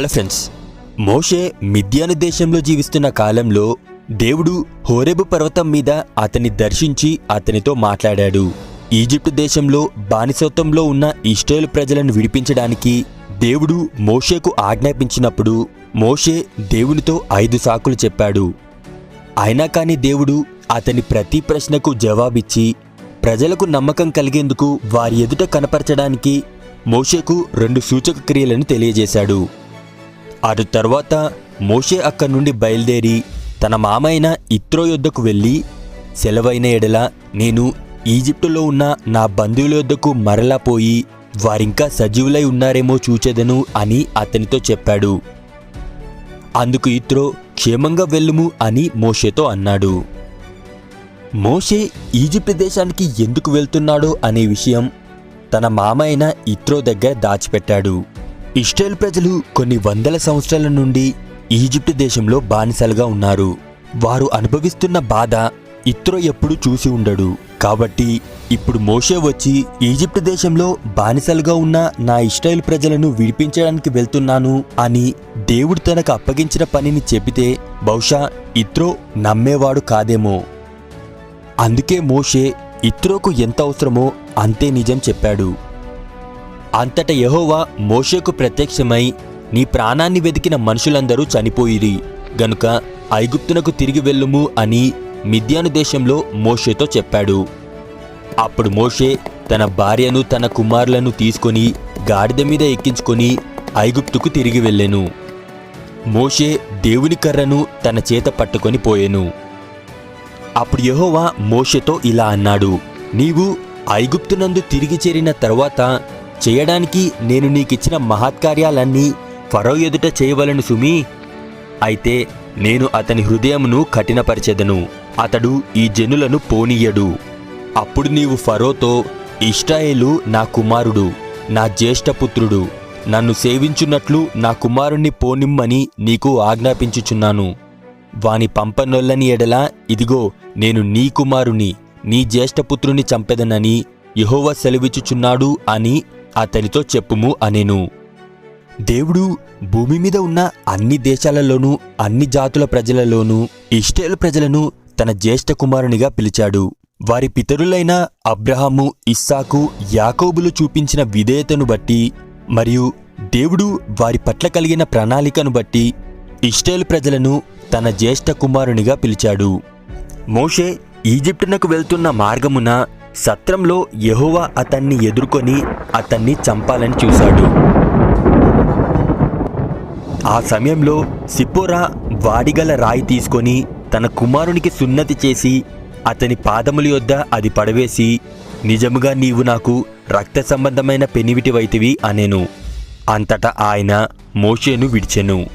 Hello friends మోషే మిద్యాను దేశంలో జీవిస్తున్న కాలంలో దేవుడు హోరేబు పర్వతం మీద అతన్ని దర్శించి అతనితో మాట్లాడాడు. ఈజిప్టు దేశంలో బానిసత్వంలో ఉన్న ఇస్రాయేల్ ప్రజలను విడిపించడానికి దేవుడు మోషేకు ఆజ్ఞాపించినప్పుడు మోషే దేవునితో ఐదు సాకులు చెప్పాడు. అయినా కాని దేవుడు అతని ప్రతి ప్రశ్నకు జవాబిచ్చి ప్రజలకు నమ్మకం కలిగేందుకు వారి ఎదుట కనపరచడానికి మోషేకు రెండు సూచక క్రియలను తెలియజేశాడు. అటు తర్వాత మోషే అక్కడి నుండి బయలుదేరి తన మామైన ఇత్రో యొద్దకు వెళ్ళి సెలవైన ఎడల నేను ఈజిప్టులో ఉన్న నా బంధువుల యొద్దకు మరలా పోయి వారింకా సజీవులై ఉన్నారేమో చూచెదను అని అతనితో చెప్పాడు. అందుకు ఇత్రో క్షేమంగా వెళ్ళుము అని మోషేతో అన్నాడు. మోషే ఈజిప్ట్ దేశానికి ఎందుకు వెళ్తున్నాడో అనే విషయం తన మామైన ఇత్రో దగ్గర దాచిపెట్టాడు. ఇస్రాయేల్ ప్రజలు కొన్ని వందల సంవత్సరాల నుండి ఈజిప్టు దేశంలో బానిసలుగా ఉన్నారు. వారు అనుభవిస్తున్న బాధ ఇత్రో ఎప్పుడు చూసి ఉండడు. కాబట్టి ఇప్పుడు మోషే వచ్చి ఈజిప్ట్ దేశంలో బానిసలుగా ఉన్న నా ఇస్రాయేల్ ప్రజలను విడిపించడానికి వెళ్తున్నాను అని దేవుడు తనకు అప్పగించిన పనిని చెబితే బహుశా ఇత్రో నమ్మేవాడు కాదేమో. అందుకే మోషే ఇత్రోకు ఎంత అవసరమో అంతే నిజం చెప్పాడు. అంతట యహోవా మోషేకు ప్రత్యక్షమై నీ ప్రాణాన్ని వెతికిన మనుషులందరూ చనిపోయిరి. గనుక ఐగుప్తునకు తిరిగి వెళ్ళుము అని మిద్యాను దేశంలో మోషేతో చెప్పాడు. అప్పుడు మోషే తన భార్యను తన కుమారులను తీసుకొని గాడిద మీద ఎక్కించుకొని ఐగుప్తుకు తిరిగి వెళ్ళెను. మోషే దేవుని కర్రను తన చేత పట్టుకొని పోయెను. అప్పుడు యహోవా మోషేతో ఇలా అన్నాడు నీవు ఐగుప్తునందు తిరిగి చేరిన తరువాత చేయడానికి నేను నీకిచ్చిన మహత్కార్యాలన్నీ ఫరో ఎదుట చేయవలను సుమి. అయితే నేను అతని హృదయమును కఠినపరిచెదను. అతడు ఈ జనులను పోనీయడు. అప్పుడు నీవు ఫరోతో ఇష్టాయేలు నా కుమారుడు నా జ్యేష్ఠపుత్రుడు నన్ను సేవించున్నట్లు నా కుమారుణ్ణి పోనిమ్మని నీకు ఆజ్ఞాపించుచున్నాను. వాని పంపనొల్లని ఎడల ఇదిగో నేను నీ కుమారుని నీ జ్యేష్ఠపుత్రుని చంపెదనని యహోవ సెలవిచ్చుచున్నాడు అని అతనితో చెప్పుము అనెను. దేవుడు భూమి మీద ఉన్న అన్ని దేశాలలోనూ అన్ని జాతుల ప్రజలలోనూ ఇష్టేల్ ప్రజలను తన జ్యేష్ఠ కుమారునిగా పిలిచాడు. వారి పితరులైన అబ్రహాము ఇస్సాకు యాకోబులు చూపించిన విధేయతను బట్టి మరియు దేవుడు వారి పట్ల కలిగిన ప్రణాళికను బట్టి ఇష్టేల్ ప్రజలను తన జ్యేష్ఠ కుమారునిగా పిలిచాడు. మోషే ఈజిప్టునకు వెళ్తున్న మార్గమున సత్రంలో యహువా అతన్ని ఎదుర్కొని అతన్ని చంపాలని చూశాడు. ఆ సమయంలో సిప్పోరా వాడిగల రాయి తీసుకొని తన కుమారునికి సున్నతి చేసి అతని పాదముల యొద్ద అది పడవేసి నిజముగా నీవు నాకు రక్త సంబంధమైన పెనివిటివైతివి అనేను. అంతటా ఆయన మోషేను విడిచెను.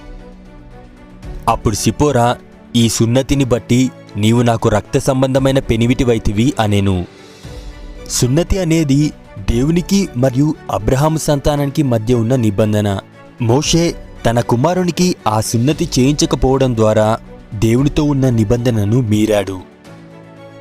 అప్పుడు సిపోరా ఈ సున్నతిని బట్టి నీవు నాకు రక్త సంబంధమైన పెనివిటివైతివి అనేను. సున్నతి అనేది దేవునికి మరియు అబ్రహాము సంతానానికి మధ్య ఉన్న నిబంధన. మోషే తన కుమారునికి ఆ సున్నతి చేయించకపోవడం ద్వారా దేవునితో ఉన్న నిబంధనను మీరాడు.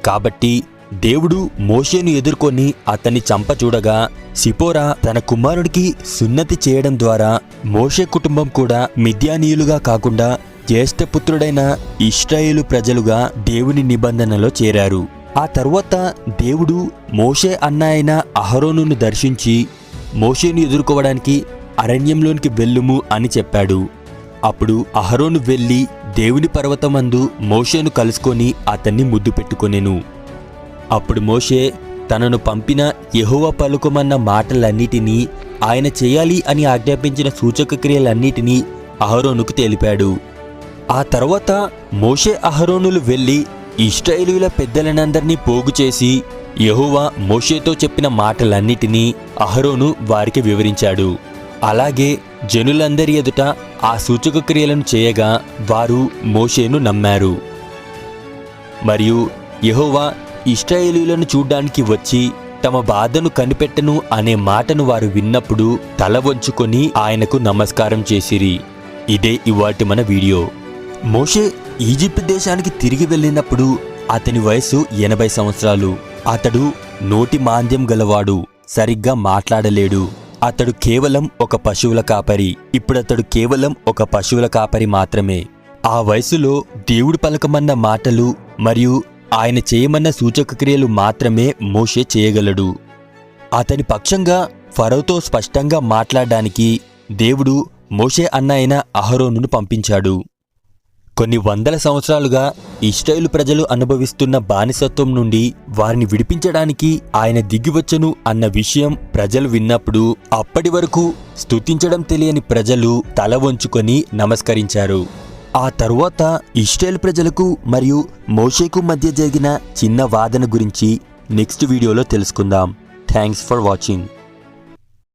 కాబట్టి దేవుడు మోషేను ఎదుర్కొని అతన్ని చంపచూడగా సిపోరా తన కుమారుడికి సున్నతి చేయడం ద్వారా మోషే కుటుంబం కూడా మిథ్యానీయులుగా కాకుండా జ్యేష్ఠపుత్రుడైన ఇస్రాయేలు ప్రజలుగా దేవుని నిబంధనలో చేరారు. ఆ తరువాత దేవుడు మోషే అన్న అయిన అహరోనును దర్శించి మోషేను ఎదుర్కోవడానికి అరణ్యంలోనికి వెళ్ళుము అని చెప్పాడు. అప్పుడు అహరోను వెళ్ళి దేవుని పర్వతమందు మోషేను కలుసుకొని అతన్ని ముద్దు పెట్టుకొనెను. అప్పుడు మోషే తనను పంపిన యెహోవా పలుకుమన్న మాటలన్నిటినీ ఆయన చేయాలి అని ఆజ్ఞాపించిన సూచక క్రియలన్నిటినీ అహరోనుకు తెలిపాడు. ఆ తర్వాత మోషే అహరోనులు వెళ్ళి ఇష్టైలుల పెద్దలనందరినీ పోగు చేసి యహోవా మోషేతో చెప్పిన మాటలన్నిటినీ అహరోను వారికి వివరించాడు. అలాగే జనులందరి ఎదుట ఆ సూచక క్రియలను చేయగా వారు మోషేను నమ్మారు. మరియు యహోవా ఇష్టైలులను చూడ్డానికి వచ్చి తమ బాధను కనిపెట్టను అనే మాటను వారు విన్నప్పుడు తల వంచుకొని ఆయనకు నమస్కారం చేసిరి. ఇదే ఇవాటి మన వీడియో. మోషే ఈజిప్ట్ దేశానికి తిరిగి వెళ్ళినప్పుడు అతని వయసు ఎనభై సంవత్సరాలు. అతడు నోటి మాంద్యం గలవాడు సరిగ్గా మాట్లాడలేడు. అతడు కేవలం ఒక పశువుల కాపరి. ఇప్పుడతడు కేవలం ఒక పశువుల కాపరి మాత్రమే. ఆ వయసులో దేవుడు పలకమన్న మాటలు మరియు ఆయన చేయమన్న సూచక క్రియలు మాత్రమే మోషే చేయగలడు. అతని పక్షంగా ఫరోతో స్పష్టంగా మాట్లాడడానికి దేవుడు మోషే అన్న అయిన అహరోనును పంపించాడు. కొన్ని వందల సంవత్సరాలుగా ఇస్రాయేలు ప్రజలు అనుభవిస్తున్న బానిసత్వం నుండి వారిని విడిపించడానికి ఆయన దిగివచ్చును అన్న విషయం ప్రజలు విన్నప్పుడు అప్పటి వరకు స్తుతించడం తెలియని ప్రజలు తల వంచుకొని నమస్కరించారు. ఆ తరువాత ఇస్రాయేల్ ప్రజలకు మరియు మోషేకు మధ్య జరిగిన చిన్న వాదన గురించి నెక్స్ట్ వీడియోలో తెలుసుకుందాం. Thanks for watching.